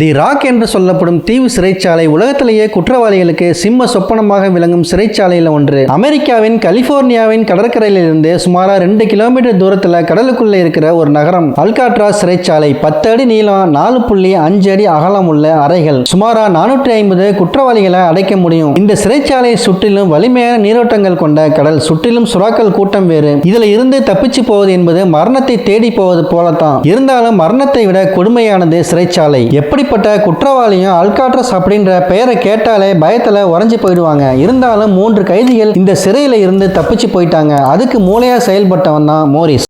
தி rock என்று சொல்லப்படும் தீவு சிறைச்சாலை உலகத்திலேயே குற்றவாளிகளுக்கு சிம்ம சொப்பனமாக விளங்கும் சிறைச்சாலையில் ஒன்று. அமெரிக்காவின் கலிபோர்னியாவின் கடற்கரையிலிருந்து சுமாரா ரெண்டு கிலோமீட்டர் தூரத்தில் கடலுக்குள்ளே இருக்கிற ஒரு நகரம். அல்காட்ரா சிறைச்சாலை பத்து அடி நீளம் நாலு புள்ளி அஞ்சு அடி அகலம் உள்ள அறைகள் சுமாரா நானூற்றி ஐம்பது குற்றவாளிகளை அடைக்க முடியும். இந்த சிறைச்சாலையை சுற்றிலும் வலிமையான நீரோட்டங்கள் கொண்ட கடல் சுற்றிலும் சுறாக்கள் கூட்டம் வேறு. இதில் இருந்து தப்பிச்சு போவது என்பது மரணத்தை தேடி போவது போலத்தான். இருந்தாலும் மரணத்தை விட கொடுமையானது சிறைச்சாலை. எப்படி எப்படிப்பட்ட குற்றவாளியும் அல்காட்ரஸ் அப்படின்ற பெயரை கேட்டாலே பயத்துல உறைஞ்சு போயிடுவாங்க. இருந்தாலும் மூன்று கைதிகள் இந்த சிறையில இருந்து தப்பிச்சு போயிட்டாங்க. அதுக்கு மூளையாக செயல்பட்டவன் தான் மோரிஸ்.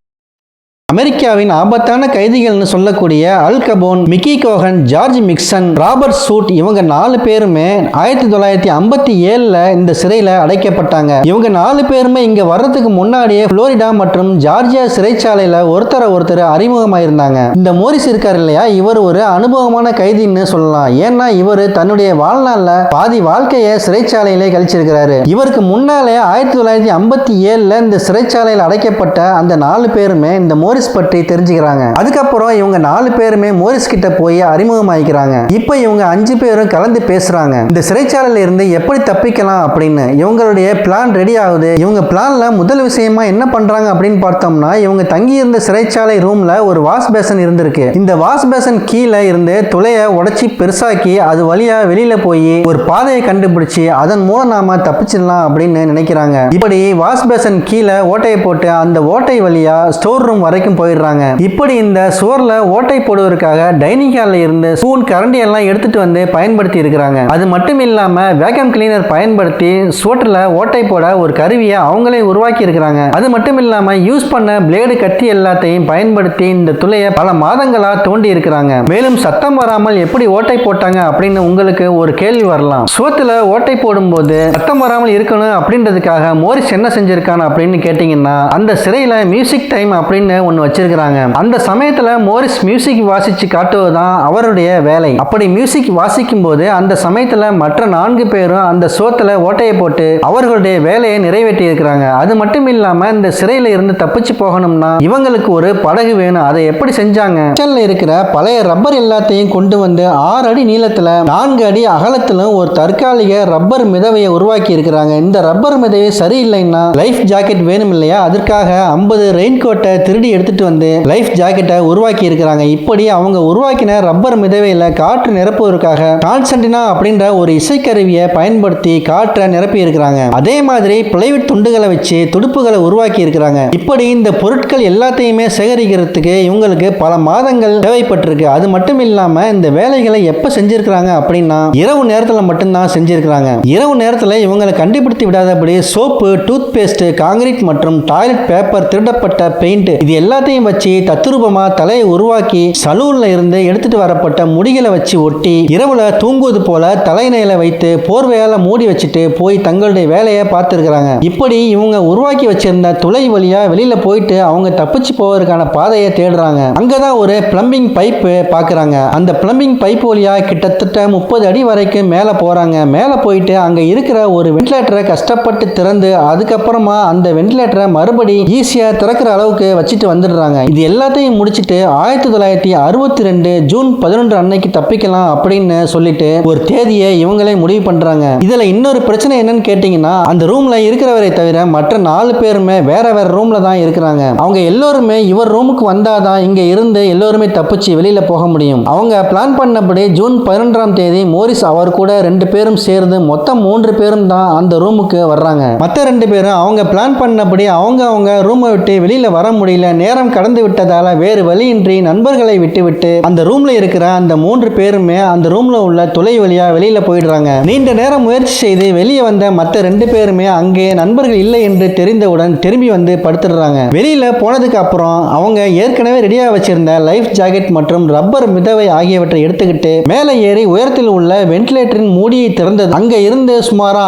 அமெரிக்காவின் ஆபத்தான கைதிகள்னு சொல்லக்கூடிய Al Capone Mickey Cohen George Mixon Robert Stroud இவங்க நாலு பேருமே ஆயிரத்தி தொள்ளாயிரத்தி ஐம்பத்தி ஏழுல இந்த சிறையில அடைக்கப்பட்டாங்க. இவங்க நாலு பேருமே இங்க வர்றதுக்கு முன்னாடியே புளோரிடா மற்றும் ஜார்ஜியா சிறைச்சாலையில ஒருத்தர ஒருத்தர் அறிமுகமாயிருந்தாங்க. இந்த மோரிஸ் இருக்கார் இல்லையா? இவர் ஒரு அனுபவமான கைதின்னு சொல்லலாம். ஏன்னா இவர் தன்னுடைய வாழ்நாள்ல பாதி வாழ்க்கையை சிறைச்சாலையிலே கழிச்சிருக்கிறாரு. இவருக்கு முன்னாலே ஆயிரத்தி தொள்ளாயிரத்தி ஐம்பத்தி ஏழுல இந்த சிறைச்சாலையில் அடைக்கப்பட்ட அந்த நாலு பேருமே இந்த மோரிஸ் பற்றி தெரிஞ்சுக்கிறாங்க. அதுக்கப்புறம் இவங்க நாலு பேருமே மோரிஸ் கிட்ட போய் அறிமுகமாயிக்கிறாங்க. இப்போ இவங்க அஞ்சு பேரும் கலந்து பேசுறாங்க. இந்த சிறைச்சாலையில இருந்து எப்படி தப்பிக்கலாம் அப்படின்னு இவங்களுடைய பிளான் ரெடி ஆகுது. இவங்க பிளான்ல முதல் விஷயமா என்ன பண்றாங்க அப்படின்னு பார்த்தோம்னா இவங்க தங்கி இருந்த சிறைச்சாலை ரூம்ல ஒரு வாஷ் பேசன் இருந்திருக்கு. இந்த வாஷ் பேசன் கீழே இருந்து துளைய உடைச்சி பெருசாக்கி அது வழியா வெளியில போய் ஒரு பாதையை கண்டுபிடிச்சு அதன் மூலம் நாம தப்பிச்சிடலாம் அப்படின்னு நினைக்கிறாங்க. இப்படி வாஷ் பேசன் கீழே ஓட்டையை போட்டு அந்த ஓட்டை வழியா ஸ்டோர் ரூம் வரைக்கும் போயிடுறாங்க. இப்படி இந்த சுவர்ல ஓட்டை போடுவதற்காக டைனிங் ஹால்ல இருந்து ஸ்பூன் கரண்டி எல்லாம் எடுத்துட்டு வந்து பயன்படுத்தி இருக்கிறாங்க. அது மட்டும் இல்லாம வேக்கம் கிளீனர் பயன்படுத்தி சுவற்றில் ஓட்டை போட ஒரு கருவியை அவங்களே உருவாக்கி இருக்கிறாங்க. அது மட்டும் இல்லாம யூஸ் பண்ண பிளேடு கத்தி எல்லாத்தையும் பயன்படுத்தி இந்த துளையை பல மாதங்களா தோண்டி இருக்கிறாங்க. மேலும் சத்தம் வராமல் எப்படி ஓட்டை போட்டாங்க அப்படின்னு உங்களுக்கு ஒரு கேள்வி வரலாம். சுவத்துல ஓட்டை போடும்போது சத்தம் வராமல் இருக்கணும் அப்படின்றதுக்காக மோரிஸ் என்ன செஞ்சிருக்கான் அப்படின்னு கேட்டீங்கன்னா அந்த சிறையில மியூசிக் டைம் அப்படின்னு ஒன்று வச்சிருக்கிறாங்க. அந்த சமயத்துல மோரிஸ் மியூசிக் வாசிச்சு காட்டுவது தான் அவருடைய வேலை. அப்படி மியூசிக் வாசிக்கும் போது அந்த சமயத்துல மற்ற நான்கு பேரும் அந்த சோத்துல ஓட்டையை போட்டு அவர்களுடைய வேலையை நிறைவேற்றி இருக்கிறாங்க அது மட்டும் இல்லாமல் இந்த சிறையில இருந்து தப்பிச்சு போகணும்னா இவங்களுக்கு ஒரு படகு வேணும். அதை எப்படி செஞ்சாங்க? இருக்கிற பழைய ரப்பர் எல்லாத்தையும் கொண்டு வந்து ஆறு அடி நீளத்துல நான்கு அடி அகலத்திலும் ஒரு தற்காலிக ரப்பர் மிதவையை உருவாக்கி இருக்கிறாங்க இந்த ரப்பர் மிதவை சரியில்லைன்னா லைஃப் ஜாக்கெட் வேணும் இல்லையா அதற்காக ஐம்பது ரெயின் கோட்டை திருடி எடுத்துட்டு வந்து லைஃப் ஜாக்கெட்டை உருவாக்கி இருக்கிறாங்க. இப்படி அவங்க உருவாக்கின ரப்பர் மிதவையில் காற்று நிரப்புவதற்காக கான்சன்டினா அப்படின்ற ஒரு இசைக்கருவியை பயன்படுத்தி காற்றை நிரப்பி இருக்கிறாங்க. அதே மாதிரி பிளைவுட் துண்டுகளை வச்சு துடுப்புகளை உருவாக்கி இருக்கிறாங்க. இப்படி இந்த பொருட்கள் எல்லாத்தையுமே சேகரிக்கிறதுக்கு இவங்களுக்கு பல மாதங்கள் தேவைப்பட்டிருக்கு. அது மட்டும் இல்லாம இந்த வேலைகளை எப்ப செஞ்சிருக்கிறாங்க அப்படின்னா இரவு நேரத்தில் மட்டும்தான் செஞ்சிருக்கிறாங்க. இரவு நேரத்தில் இவங்களை கண்டுபிடித்து விடாதபடி சோப்பு டூத் பேஸ்ட் காங்கிரீட் மற்றும் டாய்லெட் பேப்பர் திருடப்பட்ட பெயிண்ட் இது எல்லாத்தையும் வச்சு தத்ரூபமா தலையை உருவாக்கி சலூன்ல இருந்து எடுத்துட்டு வரப்பட்ட முடிகளை வச்சு ஒட்டி இரவுல தூங்குவது போல தலைநையில வைத்து போர்வையால மூடி வச்சுட்டு போய் தங்களுடைய வேலையை பார்த்துருக்கிறாங்க. இப்படி இவங்க உருவாக்கி வச்சிருந்த துளை வழியா வெளியில போயிட்டு அவங்க தப்பிச்சு போவதற்கான பாதையை தேடுறாங்க. அங்கதான் ஒரு பிளம்பிங் பைப் பாக்குறாங்க. அந்த பிளம்பிங் பைப் வழியா கிட்டத்தட்ட முப்பது அடி வரைக்கும் மேல போறாங்க. மேல போயிட்டு அங்க இருக்கிற ஒரு வென்டிலேட்டரை கஷ்டப்பட்டு திறந்து அதுக்கப்புறமா அந்த வென்டிலேட்டரை மறுபடி ஈஸியா திறக்கிற அளவுக்கு வச்சுட்டு வந்து வந்துடுறாங்க இது எல்லாத்தையும் முடிச்சிட்டு ஆயிரத்தி தொள்ளாயிரத்தி அறுபத்தி ரெண்டு ஜூன் பதினொன்று அன்னைக்கு தப்பிக்கலாம் அப்படின்னு சொல்லிட்டு ஒரு தேதியை இவங்களே முடிவு பண்றாங்க. இதுல இன்னொரு பிரச்சனை என்னன்னு கேட்டீங்கன்னா அந்த ரூம்ல இருக்கிறவரை தவிர மற்ற நாலு பேருமே வேற வேற ரூம்ல தான் இருக்கிறாங்க. அவங்க எல்லோருமே இவர் ரூமுக்கு வந்தாதான் இங்க இருந்து எல்லோருமே தப்பிச்சு வெளியில போக முடியும். அவங்க பிளான் பண்ணபடி ஜூன் பதினொன்றாம் தேதி மோரிஸ் அவர் கூட ரெண்டு பேரும் சேர்ந்து மொத்தம் மூன்று பேரும் தான் அந்த ரூமுக்கு வர்றாங்க. மற்ற ரெண்டு பேரும் அவங்க பிளான் பண்ணபடி அவங்க அவங்க ரூமை விட்டு வெளியில வர முடியல நேரம் நேரம் கடந்து விட்டதால வேறு வழியின்றி நண்பர்களை விட்டுவிட்டு அந்த ரூம்ல இருக்கிற அந்த மூன்று பேருமே அந்த ரூம்ல உள்ள துளை வழியா வெளியில போயிடுறாங்க. நீண்ட நேரம் முயற்சி செய்து வெளியே வந்த மற்ற ரெண்டு பேருமே அங்கே நண்பர்கள் இல்லை என்று தெரிந்தவுடன் திரும்பி வந்து படுத்துடுறாங்க. வெளியில போனதுக்கு அப்புறம் அவங்க ஏற்கனவே ரெடியா வச்சிருந்த லைஃப் ஜாக்கெட் மற்றும் ரப்பர் மிதவை ஆகியவற்றை எடுத்துக்கிட்டு மேலே ஏறி உயரத்தில் உள்ள வென்டிலேட்டரின் மூடியை திறந்தது. அங்க இருந்து சுமாரா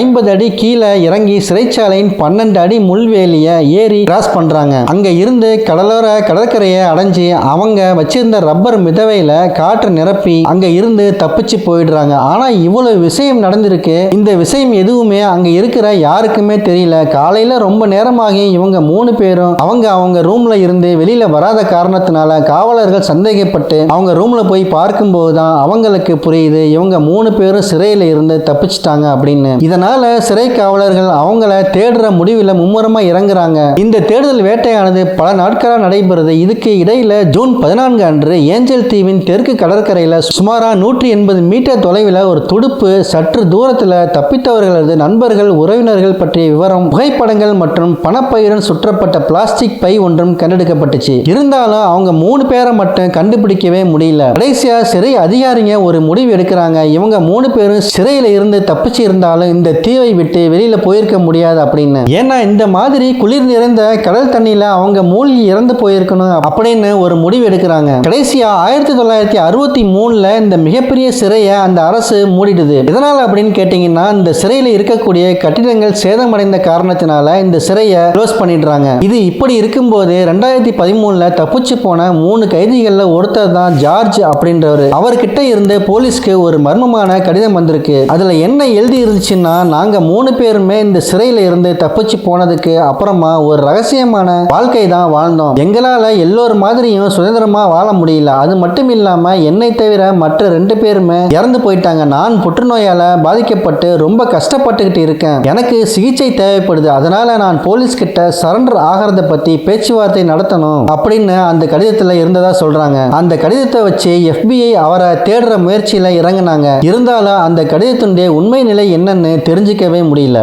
ஐம்பது அடி கீழே இறங்கி சிறைச்சாலையின் பன்னெண்டு அடி முள்வேலியை ஏறி கிராஸ் பண்றாங்க. அங்க இருந்து இருந்து கடலோர கடற்கரையை அடைஞ்சு அவங்க வச்சிருந்த ரப்பர் மிதவையில காற்று நிரப்பி அங்க இருந்து தப்பிச்சு போயிடுறாங்க. ஆனா இவ்வளவு விஷயம் நடந்திருக்கு. இந்த விஷயம் எதுவுமே அங்க இருக்கிற யாருக்குமே தெரியல. காலையில ரொம்ப நேரமாகி இவங்க மூணு பேரும் அவங்க அவங்க ரூம்ல இருந்து வெளியில வராத காரணத்தினால காவலர்கள் சந்தேகப்பட்டு அவங்க ரூம்ல போய் பார்க்கும்போது தான் அவங்களுக்கு புரியுது. இவங்க மூணு பேரும் சிறையில இருந்து தப்பிச்சிட்டாங்க அப்படின்னு. இதனால சிறை காவலர்கள் அவங்கள தேடுற முடிவில் மும்முரமா இறங்குறாங்க. இந்த தேடுதல் வேட்டையானது பல நாட்களாக நடைபெறுது. இதுக்கு இடையில ஜூன் பதினான்கு அன்று ஏஞ்சல் தீவின் தெற்கு கடற்கரையில் சுமாராக நூற்றி எண்பது மீட்டர் தொலைவில் ஒரு துடுப்பு சற்று தூரத்தில் தப்பித்தவர்களது நண்பர்கள் உறவினர்கள் பற்றிய விவரம் புகைப்படங்கள் மற்றும் பணப்பயிருடன் சுற்றப்பட்ட பிளாஸ்டிக் பை ஒன்றும் கண்டெடுக்கப்பட்டுச்சு. இருந்தாலும் அவங்க மூணு பேரை மட்டும் கண்டுபிடிக்கவே முடியல. கடைசியா சிறை அதிகாரிங்க ஒரு முடிவு எடுக்கிறாங்க. இவங்க மூணு பேரும் சிறையில் இருந்து தப்பிச்சு இருந்தாலும் இந்த தீவை விட்டு வெளியில போயிருக்க முடியாது அப்படின்னு. ஏன்னா இந்த மாதிரி குளிர் நிறைந்த கடல் தண்ணியில் அவங்க மூழ்கி இறந்து போயிருக்கணும் அப்படின்னு ஒரு முடிவு எடுக்கிறாங்க. கடைசியா ஆயிரத்தி தொள்ளாயிரத்தி அறுபத்தி மூணுல இந்த மிகப்பெரிய சிறையை அந்த அரசு மூடிடுது. எதனால அப்படின்னு கேட்டீங்கன்னா இந்த சிறையில இருக்கக்கூடிய கட்டிடங்கள் சேதமடைந்த காரணத்தினால இந்த சிறையை க்ளோஸ் பண்ணிடுறாங்க. இது இப்படி இருக்கும்போது ரெண்டாயிரத்தி பதிமூணுல தப்பிச்சு போன மூணு கைதிகள்ல ஒருத்தர் தான் ஜார்ஜ் அப்படின்றவர். அவர்கிட்ட இருந்து போலீஸ்க்கு ஒரு மர்மமான கடிதம் வந்திருக்கு. அதுல என்ன எழுதி இருந்துச்சுன்னா நாங்க மூணு பேருமே இந்த சிறையில இருந்து தப்பிச்சு போனதுக்கு அப்புறமா ஒரு ரகசியமான வாழ்க்கை தான் வாழ்ந்தோம். எங்களால் எல்லோரு மாதிரியும் சுதந்திரமாக வாழ முடியல. அது மட்டும் இல்லாமல் என்னை தவிர மற்ற ரெண்டு பேருமே இறந்து போயிட்டாங்க. நான் புற்றுநோயால் பாதிக்கப்பட்டு ரொம்ப கஷ்டப்பட்டுக்கிட்டு இருக்கேன். எனக்கு சிகிச்சை தேவைப்படுது. அதனால் நான் போலீஸ் கிட்ட சரண்டர் ஆகிறத பற்றி பேச்சுவார்த்தை நடத்தணும் அப்படின்னு அந்த கடிதத்தில் இருந்ததாக சொல்கிறாங்க அந்த கடிதத்தை வச்சு எஃபிஐ அவரை தேடுற முயற்சியில் இறங்குனாங்க. இருந்தாலும் அந்த கடிதத்தினுடைய உண்மை நிலை என்னன்னு தெரிஞ்சுக்கவே முடியல.